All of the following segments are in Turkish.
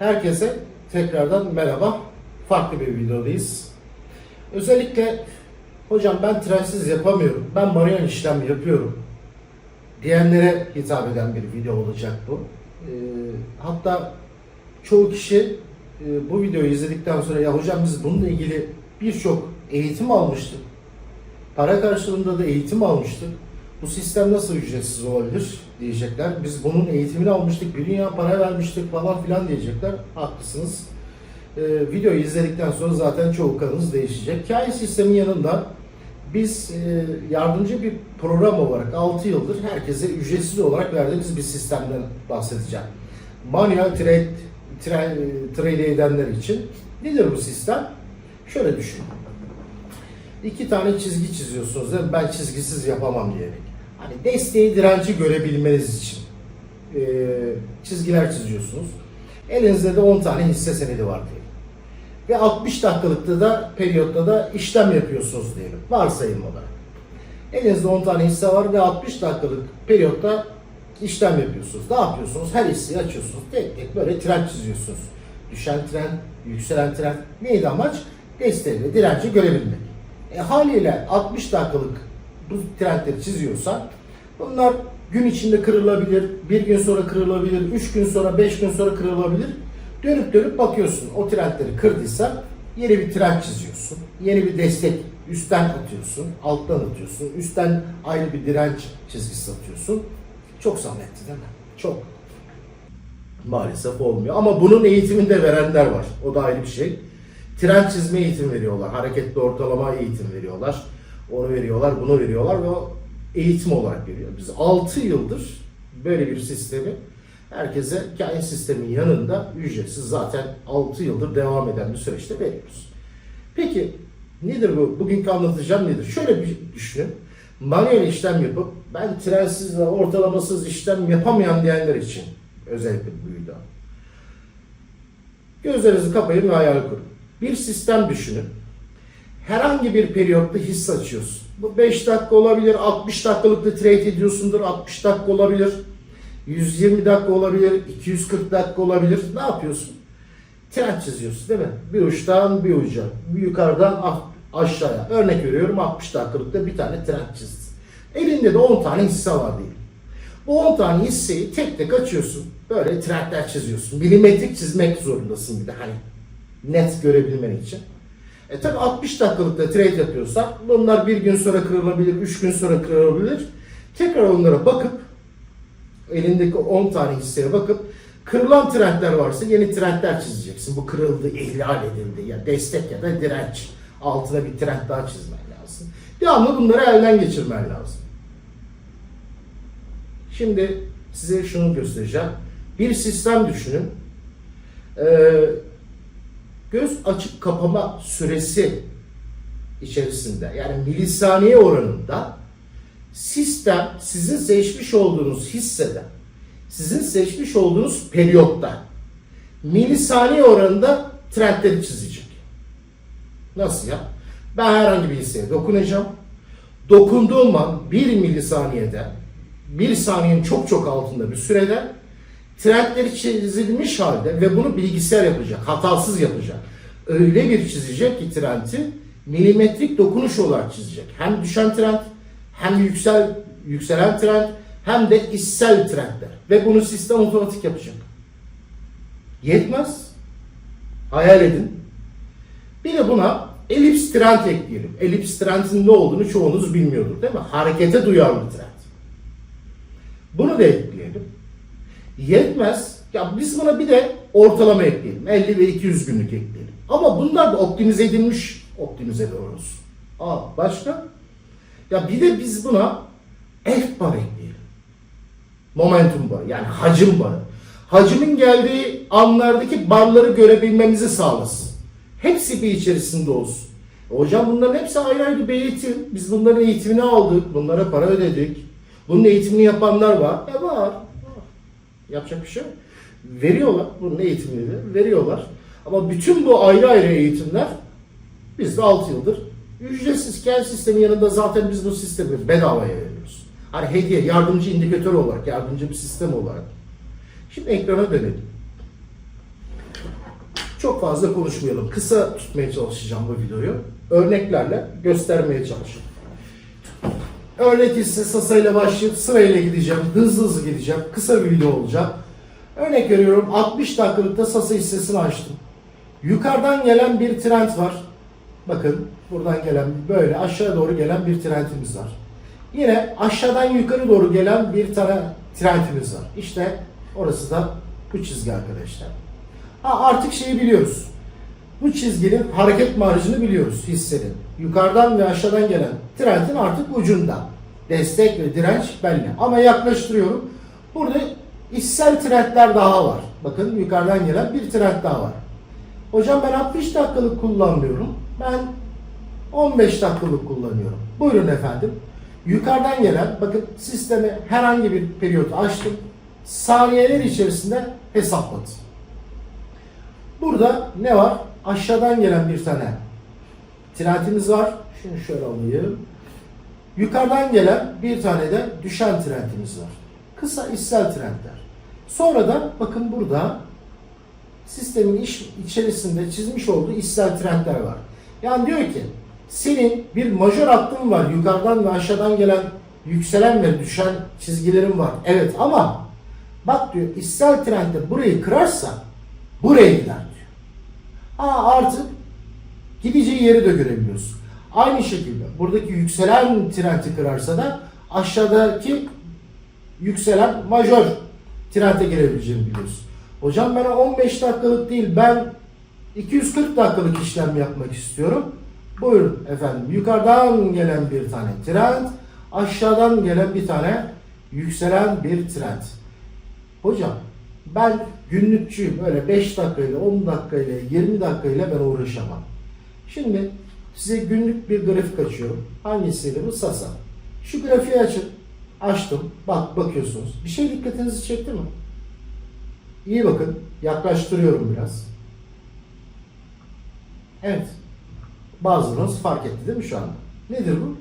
Herkese tekrardan merhaba. Farklı bir videodayız. Özellikle hocam ben trensiz yapamıyorum. Ben manuel işlem yapıyorum. Diyenlere hitap eden bir video olacak bu. Ee, hatta çoğu kişi e, bu videoyu izledikten sonra ya hocam biz bununla ilgili birçok eğitim almıştık. Para karşılığında da eğitim almıştık. Bu sistem nasıl ücretsiz olabilir diyecekler. Biz bunun eğitimini almıştık, bir dünya para vermiştik falan filan diyecekler. Haklısınız. Ee, videoyu izledikten sonra zaten çoğu kanınız değişecek. Hikaye sistemin yanında biz e, yardımcı bir program olarak 6 yıldır herkese ücretsiz olarak verdiğimiz bir sistemden bahsedeceğim. Manuel trade, trade, trade edenler için nedir bu sistem? Şöyle düşünün. İki tane çizgi çiziyorsunuz değil mi? Ben çizgisiz yapamam diyerek. Hani desteği direnci görebilmeniz için e, çizgiler çiziyorsunuz. Elinizde de 10 tane hisse senedi var diyelim. Ve 60 dakikalıkta da periyotta da işlem yapıyorsunuz diyelim. Varsayım olarak. Elinizde 10 tane hisse var ve 60 dakikalık periyotta işlem yapıyorsunuz. Ne yapıyorsunuz? Her hisseyi açıyorsunuz. Tek tek böyle trend çiziyorsunuz. Düşen trend, yükselen trend. Neydi amaç? Desteği ve direnci görebilmek. E, haliyle 60 dakikalık bu trendleri çiziyorsan bunlar gün içinde kırılabilir, bir gün sonra kırılabilir, üç gün sonra, beş gün sonra kırılabilir. Dönüp dönüp bakıyorsun. O trendleri kırdıysa yeni bir trend çiziyorsun. Yeni bir destek üstten atıyorsun, alttan atıyorsun. Üstten ayrı bir direnç çizgisi atıyorsun. Çok zahmetli değil mi? Çok. Maalesef olmuyor. Ama bunun eğitimini de verenler var. O da ayrı bir şey. Trend çizme eğitim veriyorlar. Hareketli ortalama eğitim veriyorlar. Onu veriyorlar, bunu veriyorlar ve o eğitim olarak veriyor. Biz 6 yıldır böyle bir sistemi herkese kain sistemin yanında ücretsiz zaten 6 yıldır devam eden bir süreçte veriyoruz. Peki nedir bu? Bugünkü anlatacağım nedir? Şöyle bir düşünün. Manuel işlem yapıp ben trensiz ve ortalamasız işlem yapamayan diyenler için özellikle bu video. Gözlerinizi kapayın ve hayal kurun. Bir sistem düşünün. Herhangi bir periyotta hisse açıyorsun. Bu 5 dakika olabilir, 60 dakikalık da trade ediyorsundur, 60 dakika olabilir, 120 dakika olabilir, 240 dakika olabilir. Ne yapıyorsun? Trend çiziyorsun değil mi? Bir uçtan bir uca, bir yukarıdan aşağıya. Örnek veriyorum 60 dakikalıkta bir tane trend çizdin. Elinde de 10 tane hisse var diyelim. Bu 10 tane hisseyi tek tek açıyorsun. Böyle trendler çiziyorsun. Milimetrik çizmek zorundasın bir de hani net görebilmen için. E tabi 60 dakikalıkta trade yapıyorsan bunlar bir gün sonra kırılabilir, 3 gün sonra kırılabilir. Tekrar onlara bakıp elindeki 10 tane hisseye bakıp kırılan trendler varsa yeni trendler çizeceksin. Bu kırıldı, ihlal edildi ya destek ya da direnç. Altına bir trend daha çizmen lazım. Devamlı bunları elden geçirmen lazım. Şimdi size şunu göstereceğim. Bir sistem düşünün. Ee, göz açıp kapama süresi içerisinde yani milisaniye oranında sistem sizin seçmiş olduğunuz hissede sizin seçmiş olduğunuz periyotta milisaniye oranında trendleri çizecek. Nasıl ya? Ben herhangi bir hisseye dokunacağım. Dokunduğum an bir milisaniyede bir saniyenin çok çok altında bir sürede trendleri çizilmiş halde ve bunu bilgisayar yapacak, hatasız yapacak. Öyle bir çizecek ki trendi milimetrik dokunuş olarak çizecek. Hem düşen trend, hem yüksel yükselen trend, hem de issel trendler. Ve bunu sistem otomatik yapacak. Yetmez. Hayal edin. Bir de buna elips trend ekleyelim. Elips trendin ne olduğunu çoğunuz bilmiyordur değil mi? Harekete duyarlı trend. Bunu da. Yetmez. Ya biz buna bir de ortalama ekleyelim. 50 ve 200 günlük ekleyelim. Ama bunlar da optimize edilmiş optimize doğrusu. Aa başka? Ya bir de biz buna F bar ekleyelim. Momentum barı yani hacim barı. Hacimin geldiği anlardaki barları görebilmemizi sağlasın. Hepsi bir içerisinde olsun. Hocam bunların hepsi ayrı ayrı bir eğitim. Biz bunların eğitimini aldık. Bunlara para ödedik. Bunun eğitimini yapanlar var. E var. Yapacak bir şey yok. Veriyorlar. Bunun eğitimini de veriyorlar. Ama bütün bu ayrı ayrı eğitimler biz de 6 yıldır ücretsiz. Kendi sistemin yanında zaten biz bu sistemi bedavaya veriyoruz. Hani hediye, yardımcı indikatör olarak, yardımcı bir sistem olarak. Şimdi ekrana dönelim. çok fazla konuşmayalım. Kısa tutmaya çalışacağım bu videoyu. Örneklerle göstermeye çalışacağım. Örnek ise Sasa ile başlayıp sırayla gideceğim. Hızlı hızlı gideceğim. Kısa bir video olacak. Örnek veriyorum 60 dakikalıkta Sasa hissesini açtım. Yukarıdan gelen bir trend var. Bakın buradan gelen böyle aşağı doğru gelen bir trendimiz var. Yine aşağıdan yukarı doğru gelen bir tane trendimiz var. İşte orası da bu çizgi arkadaşlar. Ha, artık şeyi biliyoruz. Bu çizginin hareket marjını biliyoruz hissenin. Yukarıdan ve aşağıdan gelen trendin artık ucunda. Destek ve direnç belli. Ama yaklaştırıyorum. Burada içsel trendler daha var. Bakın yukarıdan gelen bir trend daha var. Hocam ben 60 dakikalık kullanmıyorum. Ben 15 dakikalık kullanıyorum. Buyurun efendim. Yukarıdan gelen, bakın sistemi herhangi bir periyot açtım. Saniyeler içerisinde hesapladım. Burada ne var? Aşağıdan gelen bir tane trendimiz var. Şunu şöyle alayım. Yukarıdan gelen bir tane de düşen trendimiz var. Kısa içsel trendler. Sonra da bakın burada sistemin iş, içerisinde çizmiş olduğu içsel trendler var. Yani diyor ki senin bir majör hattın var. Yukarıdan ve aşağıdan gelen yükselen ve düşen çizgilerin var. Evet ama bak diyor içsel trendde burayı kırarsa buraya gider diyor. Ha artık gideceği yeri de görebiliyoruz. Aynı şekilde buradaki yükselen trendi kırarsa da aşağıdaki yükselen majör trende girebileceğini biliyoruz. Hocam bana 15 dakikalık değil ben 240 dakikalık işlem yapmak istiyorum. Buyurun efendim. Yukarıdan gelen bir tane trend, aşağıdan gelen bir tane yükselen bir trend. Hocam ben günlükçüyüm. Öyle 5 dakikayla, 10 dakikayla, 20 dakikayla ben uğraşamam. Şimdi size günlük bir grafik açıyorum. Hangisiydi bu? Sasa. Şu grafiği açın. Açtım. Bak bakıyorsunuz. Bir şey dikkatinizi çekti mi? İyi bakın. Yaklaştırıyorum biraz. Evet. Bazılarınız fark etti değil mi şu anda? Nedir bu?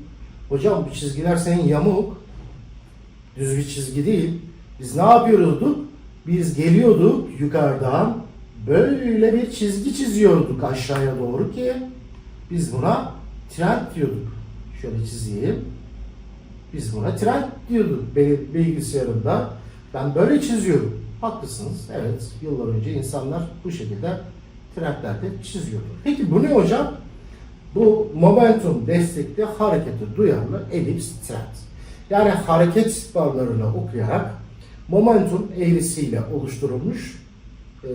Hocam bu çizgiler senin yamuk. Düz bir çizgi değil. Biz ne yapıyorduk? Biz geliyorduk yukarıdan böyle bir çizgi çiziyorduk aşağıya doğru ki biz buna trend diyorduk. Şöyle çizeyim. Biz buna trend diyorduk Bil- bilgisayarımda. Ben böyle çiziyorum. Haklısınız. Evet. Yıllar önce insanlar bu şekilde trendlerde çiziyordu. Peki bu ne hocam? Bu momentum destekli harekete duyarlı elips trend. Yani hareket barlarını okuyarak momentum eğrisiyle oluşturulmuş e,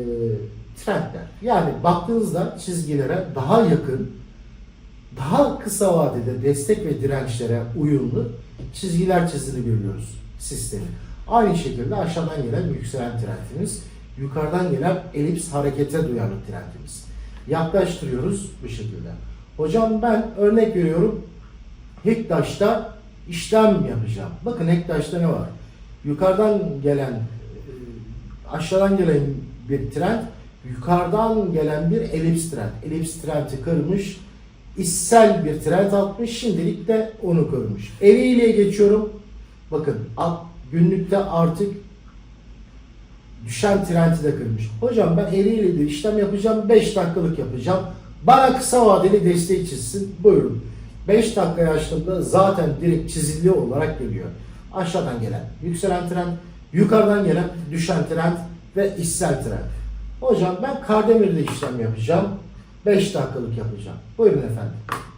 trendler. Yani baktığınızda çizgilere daha yakın, daha kısa vadede destek ve dirençlere uyumlu çizgiler çizdiğini görüyoruz sistemin. Aynı şekilde aşağıdan gelen yükselen trendimiz, yukarıdan gelen elips harekete duyarlı trendimiz. Yaklaştırıyoruz bu şekilde. Hocam ben örnek veriyorum. Hektaş'ta işlem yapacağım. Bakın Hektaş'ta ne var? Yukarıdan gelen, e, aşağıdan gelen bir trend, yukarıdan gelen bir elips trend. Elips trendi kırmış, içsel bir trend atmış, şimdilik de onu kırmış. Eriyle geçiyorum. Bakın günlükte artık düşen trendi de kırmış. Hocam ben eriyle de işlem yapacağım, 5 dakikalık yapacağım. Bana kısa vadeli destek çizsin. Buyurun. 5 dakikaya açtığımda zaten direkt çizili olarak geliyor. Aşağıdan gelen yükselen trend, yukarıdan gelen düşen trend ve içsel trend. Hocam ben Kardemir'de işlem yapacağım. 5 dakikalık yapacağım. Buyurun efendim.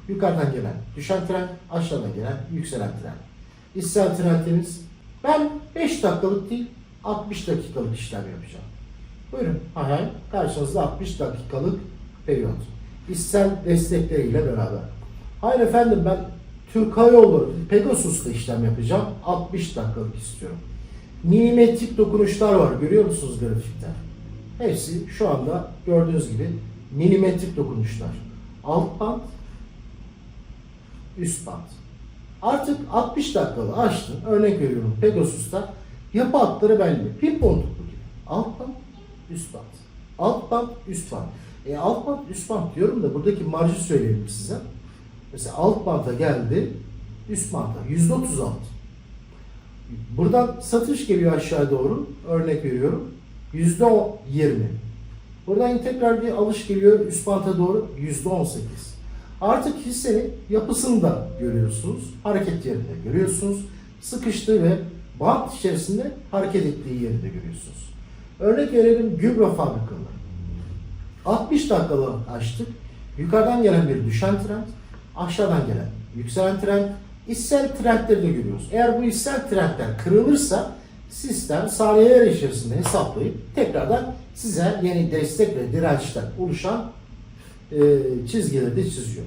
Yukarıdan gelen düşen trend, aşağıdan gelen yükselen trend. İçsel trendimiz ben 5 dakikalık değil 60 dakikalık işlem yapacağım. Buyurun. Hay karşınızda 60 dakikalık periyot. İçsel destekleriyle beraber. Hayır efendim ben Türk Hava Yolları Pegasus'ta işlem yapacağım. 60 dakikalık istiyorum. Milimetrik dokunuşlar var. Görüyor musunuz grafikte? Hepsi şu anda gördüğünüz gibi milimetrik dokunuşlar. Alt band, üst band. Artık 60 dakikalı açtım. Örnek veriyorum Pegasus'ta yapı hatları belli. Pimpon topu gibi. Alt band, üst band. Alt band, üst band. E alt band, üst band diyorum da buradaki marjı söyleyeyim size. Mesela alt banta geldi, üst banta yüzde otuz alt. Buradan satış geliyor aşağı doğru. Örnek veriyorum. Yüzde yirmi. Buradan tekrar bir alış geliyor üst banta doğru %18. Artık hissenin yapısını da görüyorsunuz. Hareket yerini de görüyorsunuz. Sıkıştığı ve bant içerisinde hareket ettiği yeri de görüyorsunuz. Örnek verelim gübre fabrikaları. 60 dakikalı açtık. Yukarıdan gelen bir düşen trend, aşağıdan gelen yükselen trend, içsel trendleri de görüyoruz. Eğer bu içsel trendler kırılırsa sistem saniyeler içerisinde hesaplayıp tekrardan size yeni destek ve dirençler oluşan e, çizgileri de çiziyor.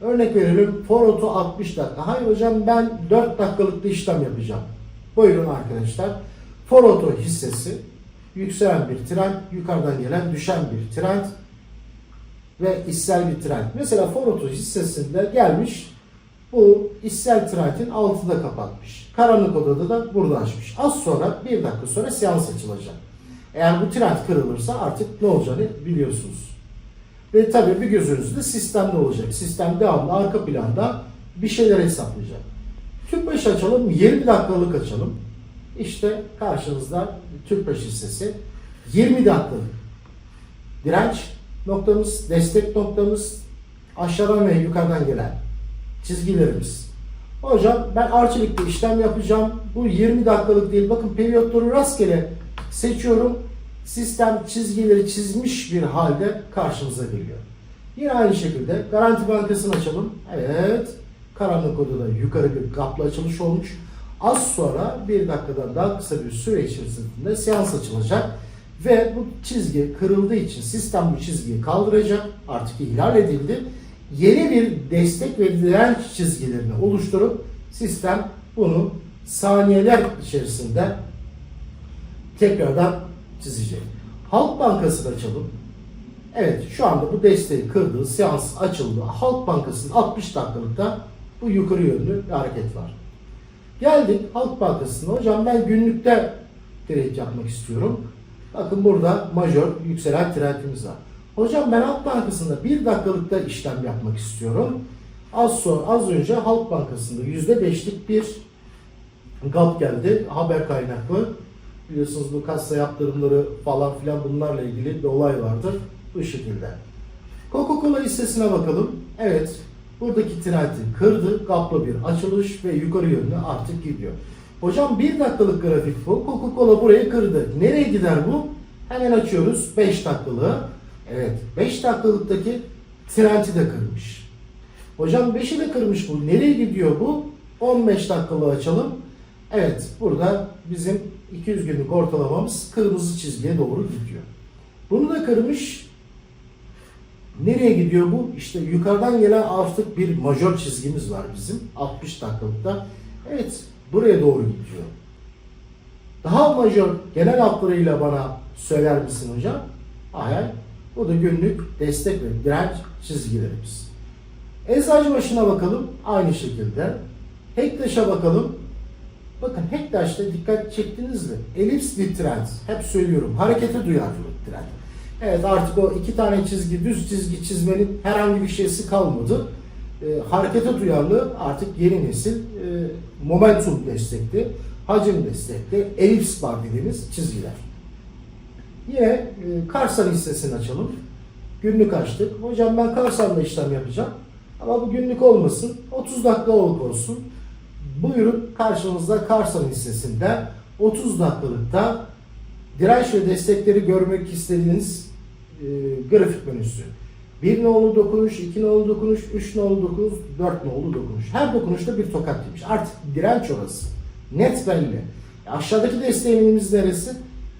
Örnek verelim Foroto 60 dakika. Hayır hocam ben 4 dakikalık bir işlem yapacağım. Buyurun arkadaşlar. Foroto hissesi yükselen bir trend, yukarıdan gelen düşen bir trend ve içsel bir trend. Mesela Foroto hissesinde gelmiş bu içsel trendin altında kapatmış. Karanlık odada da burada açmış. Az sonra bir dakika sonra seans açılacak. Eğer bu trend kırılırsa artık ne olacağını biliyorsunuz. Ve tabii bir gözünüzde sistemde olacak. Sistem devamlı arka planda bir şeyler hesaplayacak. Tüpraş açalım, 20 dakikalık açalım. İşte karşınızda Tüpraş hissesi 20 dakikalık. Direnç noktamız, destek noktamız, aşağıdan ve yukarıdan gelen çizgilerimiz. Hocam ben arçelikte işlem yapacağım. Bu 20 dakikalık değil. Bakın periyotları rastgele seçiyorum. Sistem çizgileri çizmiş bir halde karşımıza geliyor. Yine aynı şekilde Garanti Bankası'nı açalım. Evet. Karanlık odada yukarı bir kaplı açılış olmuş. Az sonra bir dakikadan daha kısa bir süre içerisinde seans açılacak. Ve bu çizgi kırıldığı için sistem bu çizgiyi kaldıracak. Artık ihlal edildi. Yeni bir destek ve direnç çizgilerini oluşturup sistem bunu saniyeler içerisinde tekrardan çizecek. Halk Bankası'nı açalım. Evet şu anda bu desteği kırdığı seans açıldı. Halk Bankası'nın 60 dakikalıkta bu yukarı yönlü bir hareket var. Geldik Halk Bankası'na. Hocam ben günlükte trade yapmak istiyorum. Bakın burada majör yükselen trendimiz var. Hocam ben Halk Bankası'nda bir dakikalıkta işlem yapmak istiyorum. Az sonra az önce Halk Bankası'nda %5'lik bir gap geldi. Haber kaynaklı. Biliyorsunuz bu kassa yaptırımları falan filan bunlarla ilgili bir olay vardır. Bu şekilde. Coca-Cola hissesine bakalım. Evet. Buradaki trendi kırdı. Gaplı bir açılış ve yukarı yönlü artık gidiyor. Hocam bir dakikalık grafik bu. Coca-Cola burayı kırdı. Nereye gider bu? Hemen açıyoruz. 5 dakikalığı. Evet. 5 dakikalıktaki trendi de kırmış. Hocam 5'i de kırmış bu. Nereye gidiyor bu? 15 dakikalığı açalım. Evet. Burada bizim 200 günlük ortalamamız kırmızı çizgiye doğru gidiyor. Bunu da kırmış. Nereye gidiyor bu? İşte yukarıdan gelen artık bir majör çizgimiz var bizim 60 dakikalıkta. Evet buraya doğru gidiyor. Daha majör genel hatlarıyla bana söyler misin hocam? Hayır. Bu da günlük destek ve direnç çizgilerimiz. Eczacı başına bakalım. Aynı şekilde. Hektaş'a bakalım. Bakın Hektaş'ta dikkat çektiniz mi? Elips bir trend. Hep söylüyorum. Harekete duyarlılık trend. Evet artık o iki tane çizgi, düz çizgi çizmenin herhangi bir şeysi kalmadı. E, harekete duyarlı artık yeni nesil e, momentum destekli, hacim destekli, elips bar dediğimiz çizgiler. Yine e, Karsan hissesini açalım. Günlük açtık. Hocam ben Karsan'da işlem yapacağım. Ama bu günlük olmasın. 30 dakika olsun. Buyurun karşınızda Karsan hissesinde 30 dakikalıkta direnç ve destekleri görmek istediğiniz e, grafik menüsü. Bir nolu dokunuş, iki nolu dokunuş, üç nolu dokunuş, dört nolu dokunuş. Her dokunuşta bir tokat yemiş. Artık direnç orası. Net belli. E, aşağıdaki desteğimiz neresi?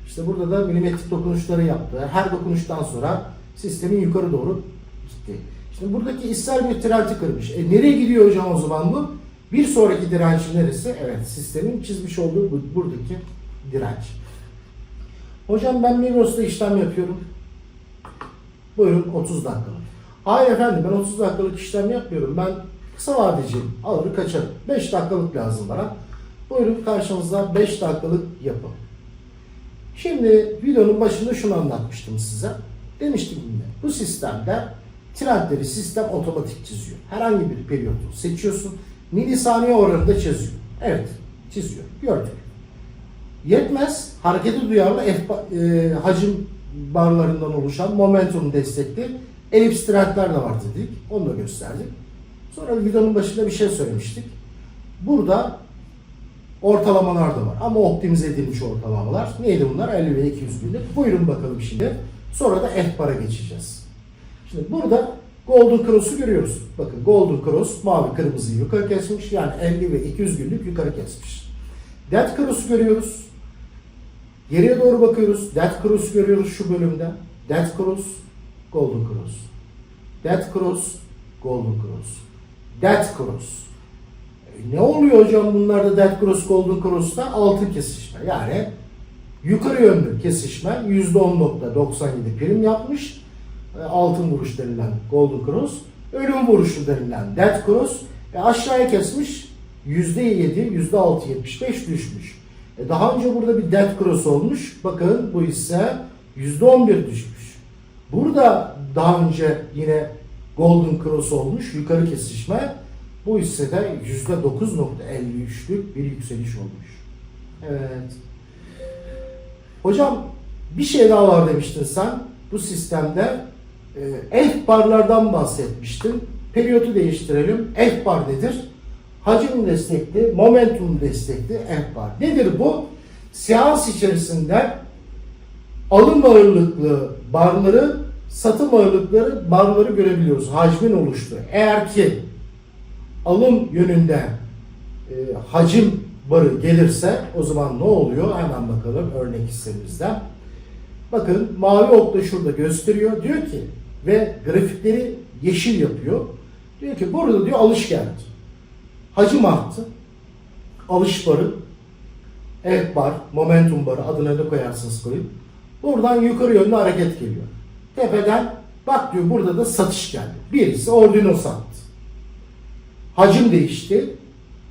İşte burada da milimetrik dokunuşları yaptı. Her dokunuştan sonra sistemin yukarı doğru gitti. Şimdi buradaki ister bir trendi kırmış. E nereye gidiyor hocam o zaman bu? Bir sonraki direnci neresi? Evet sistemin çizmiş olduğu bu, buradaki direnç. Hocam ben Migros'ta işlem yapıyorum. Buyurun 30 dakikalık. Hayır efendim ben 30 dakikalık işlem yapmıyorum. Ben kısa vadeciyim. Alır kaçarım. 5 dakikalık lazım bana. Buyurun karşınızda 5 dakikalık yapın. Şimdi videonun başında şunu anlatmıştım size. Demiştim yine bu sistemde trendleri sistem otomatik çiziyor. Herhangi bir periyodu seçiyorsun. Milisaniye oranında çiziyor. Evet çiziyor. Gördük. Yetmez. Harekete duyarlı F, e, hacim barlarından oluşan momentum destekli elips trendler de var dedik. Onu da gösterdik. Sonra videonun başında bir şey söylemiştik. Burada ortalamalar da var ama optimize edilmiş ortalamalar. Neydi bunlar? 50 ve 200 günlük. Buyurun bakalım şimdi. Sonra da ehbara geçeceğiz. Şimdi burada Golden Cross'u görüyoruz. Bakın Golden Cross mavi kırmızıyı yukarı kesmiş. Yani 50 ve 200 günlük yukarı kesmiş. Dead Cross'u görüyoruz. Geriye doğru bakıyoruz. Dead Cross'u görüyoruz şu bölümde. Dead Cross, Golden Cross. Dead Cross, Golden Cross. Dead Cross. E, ne oluyor hocam bunlarda Dead Cross, Golden Cross'ta? Altın kesişme. Yani yukarı yönlü kesişme %10.97 prim yapmış. Altın vuruş denilen Golden Cross. Ölüm vuruşu denilen Dead Cross. E, aşağıya kesmiş. %7, %6.75 düşmüş. E, daha önce burada bir Dead Cross olmuş. Bakın bu ise %11 düşmüş. Burada daha önce yine Golden Cross olmuş. Yukarı kesişme. Bu hissede %9.53'lük bir yükseliş olmuş. Evet. Hocam bir şey daha var demiştin sen. Bu sistemde e, F-barlardan bahsetmiştin. Periyotu değiştirelim. F-bar nedir? Hacim destekli, momentum destekli F-bar. Nedir bu? Seans içerisinde alım ağırlıklı barları, satım ağırlıkları barları görebiliyoruz. Hacmin oluştu. Eğer ki alım yönünde e, hacim barı gelirse o zaman ne oluyor? Hemen bakalım örnek hissemizde. Bakın mavi ok da şurada gösteriyor. Diyor ki ve grafikleri yeşil yapıyor. Diyor ki burada diyor alış geldi. Hacim arttı. Alış barı, F bar, momentum barı adına ne koyarsınız koyun. Buradan yukarı yönlü hareket geliyor. Tepeden bak diyor burada da satış geldi. Birisi ordino sattı. Hacim değişti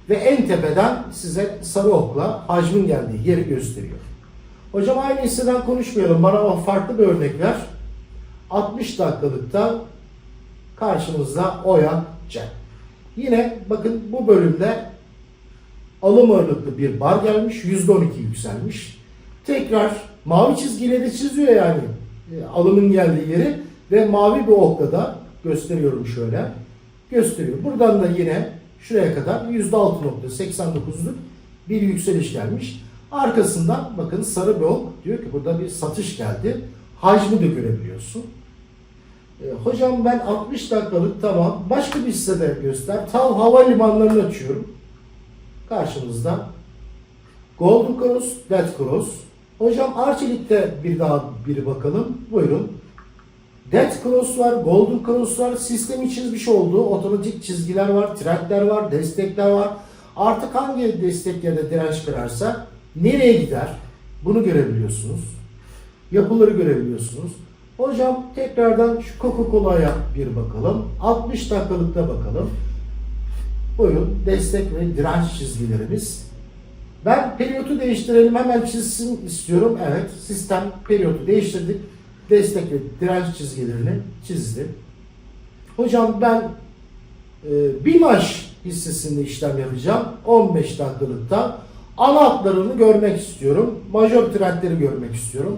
ve en tepeden size sarı okla hacmin geldiği yeri gösteriyor. Hocam aynı hisseden konuşmayalım. Bana farklı bir örnek ver. 60 dakikalıkta karşımızda Oya Cem. Yine bakın bu bölümde alım ağırlıklı bir bar gelmiş. %12 yükselmiş. Tekrar mavi çizgiyle de çiziyor yani e, alımın geldiği yeri ve mavi bir okla da gösteriyorum şöyle gösteriyor. Buradan da yine şuraya kadar %6.89'luk bir yükseliş gelmiş. Arkasından bakın sarı bir ok diyor ki burada bir satış geldi. Hacmi de görebiliyorsun. E, hocam ben 60 dakikalık tamam. Başka bir hissede göster. Tav havalimanlarını açıyorum. Karşımızda Golden Cross, Dead Cross. Hocam Arçelik'te bir daha bir bakalım. Buyurun. Dead Cross var, Golden Cross var, sistemi çizmiş olduğu otomatik çizgiler var, trendler var, destekler var. Artık hangi destek ya da direnç kırarsa nereye gider bunu görebiliyorsunuz. Yapıları görebiliyorsunuz. Hocam tekrardan şu Coca-Cola'ya bir bakalım. 60 dakikalıkta bakalım. Buyurun destek ve direnç çizgilerimiz. Ben periyotu değiştirelim hemen çizsin istiyorum. Evet sistem periyotu değiştirdik. Destek ve direnç çizgilerini çizdi. Hocam ben e, BİMAŞ hissesinde işlem yapacağım. 15 dakikalıkta ana hatlarını görmek istiyorum. Majör trendleri görmek istiyorum.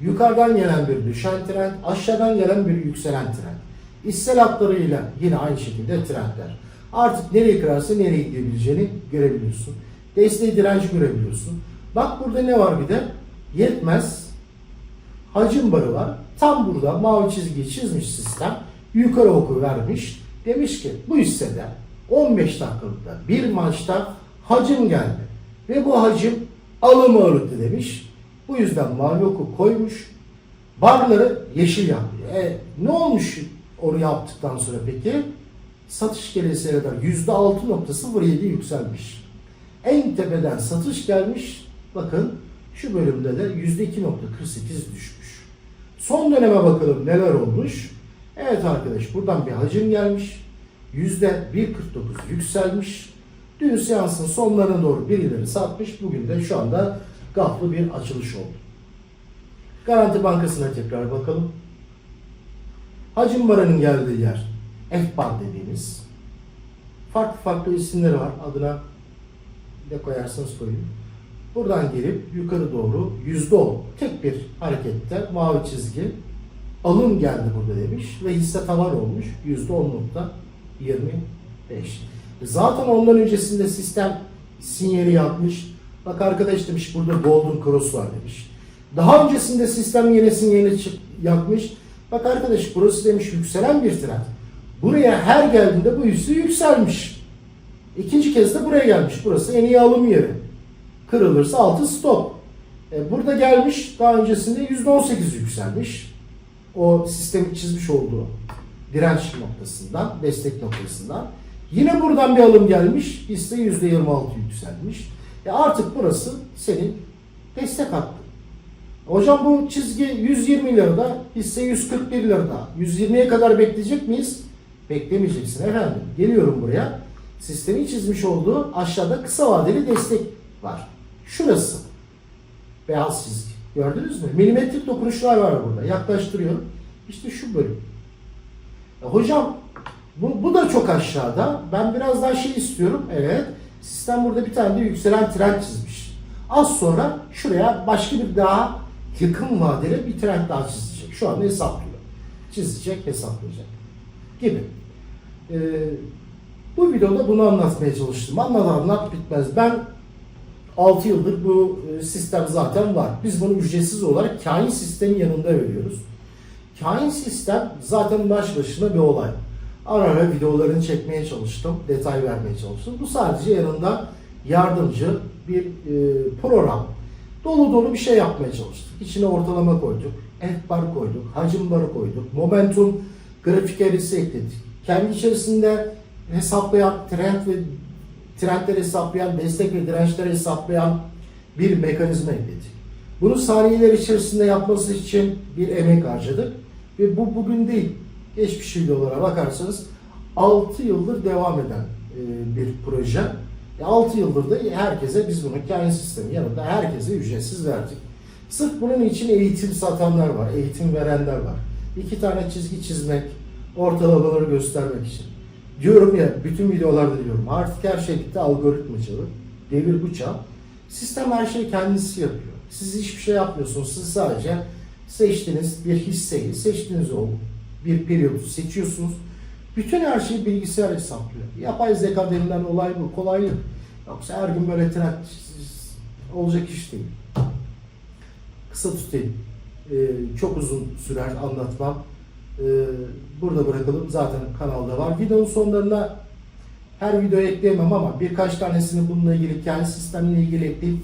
Yukarıdan gelen bir düşen trend, aşağıdan gelen bir yükselen trend. İssel hatlarıyla yine aynı şekilde trendler. Artık nereye kırarsa nereye gidebileceğini görebiliyorsun. Desteği direnci görebiliyorsun. Bak burada ne var bir de? Yetmez. Hacim barı var. Tam burada mavi çizgiyi çizmiş sistem. Yukarı oku vermiş. Demiş ki bu hissede 15 dakikalıkta bir maçta hacim geldi. Ve bu hacim alım ağırlıklı demiş. Bu yüzden mavi oku koymuş. Barları yeşil yaptı. E, ne olmuş onu yaptıktan sonra peki? Satış gelesiye kadar %6.07 yükselmiş. En tepeden satış gelmiş. Bakın şu bölümde de %2.48 düşmüş. Son döneme bakalım neler olmuş. Evet arkadaş buradan bir hacim gelmiş. %1.49 yükselmiş. Dün seansın sonlarına doğru birileri satmış. Bugün de şu anda gaflı bir açılış oldu. Garanti Bankası'na tekrar bakalım. Hacim barının geldiği yer F-bar dediğimiz. Farklı farklı isimleri var. Adına ne koyarsanız koyun. Buradan gelip yukarı doğru %10 tek bir harekette mavi çizgi alım geldi burada demiş ve hisse tavan olmuş %10.25. Zaten ondan öncesinde sistem sinyali yapmış. Bak arkadaş demiş burada golden cross var demiş. Daha öncesinde sistem yine sinyali çık- yapmış. Bak arkadaş burası demiş yükselen bir trend. Buraya her geldiğinde bu hisse yükselmiş. İkinci kez de buraya gelmiş. Burası en iyi alım yeri. Kırılırsa altı stop. E, burada gelmiş daha öncesinde %18 yükselmiş. O sistemi çizmiş olduğu direnç noktasından, destek noktasından. Yine buradan bir alım gelmiş. Hisse %26 yükselmiş. E artık burası senin destek hattın. Hocam bu çizgi 120 lirada, hisse 141 lirada. 120'ye kadar bekleyecek miyiz? Beklemeyeceksin efendim. Geliyorum buraya. Sistemin çizmiş olduğu aşağıda kısa vadeli destek var. Şurası. Beyaz çizgi. Gördünüz mü? Milimetrik dokunuşlar var burada. Yaklaştırıyorum. İşte şu bölüm. E, hocam bu, bu da çok aşağıda. Ben biraz daha şey istiyorum. Evet. Sistem burada bir tane de yükselen trend çizmiş. Az sonra şuraya başka bir daha yakın vadeli bir trend daha çizecek. Şu anda hesaplıyor. Çizecek, hesaplayacak. Gibi. Ee, bu videoda bunu anlatmaya çalıştım. Anlat anlat bitmez. Ben 6 yıldır bu e, sistem zaten var. Biz bunu ücretsiz olarak kain sistemin yanında veriyoruz. Kain sistem zaten baş başına bir olay. Ara ara videolarını çekmeye çalıştım, detay vermeye çalıştım. Bu sadece yanında yardımcı bir e, program. Dolu dolu bir şey yapmaya çalıştık. İçine ortalama koyduk, bar koyduk, hacim barı koyduk, momentum grafik eğrisi ekledik. Kendi içerisinde hesaplayan, trend ve trendleri hesaplayan, destek ve dirençleri hesaplayan bir mekanizma ekledik. Bunu saniyeler içerisinde yapması için bir emek harcadık. Ve bu bugün değil, geçmiş videolara bakarsanız 6 yıldır devam eden e, bir proje. 6 yıldır da herkese biz bunu kendi sistemi yanında herkese ücretsiz verdik. Sırf bunun için eğitim satanlar var, eğitim verenler var. İki tane çizgi çizmek, ortalamaları göstermek için. Diyorum ya, bütün videolarda diyorum. Artık her şey bitti, algoritmacılık. Devir bu çağ. Sistem her şeyi kendisi yapıyor. Siz hiçbir şey yapmıyorsunuz. Siz sadece seçtiğiniz bir hisseyi, seçtiğiniz o bir periyodu seçiyorsunuz. Bütün her şeyi bilgisayar hesaplıyor. Yapay zeka denilen olay bu. Kolaylık. Yoksa her gün böyle trend olacak iş değil. Kısa tutayım. Ee, çok uzun sürer anlatmam. Ee, burada bırakalım. Zaten kanalda var. Videonun sonlarına her videoya ekleyemem ama birkaç tanesini bununla ilgili, kendi sistemle ilgili ekleyip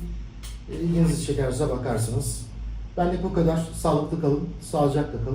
e, ilginizi çekerse bakarsınız. Benlik bu kadar. Sağlıklı kalın, sağlıcakla kalın.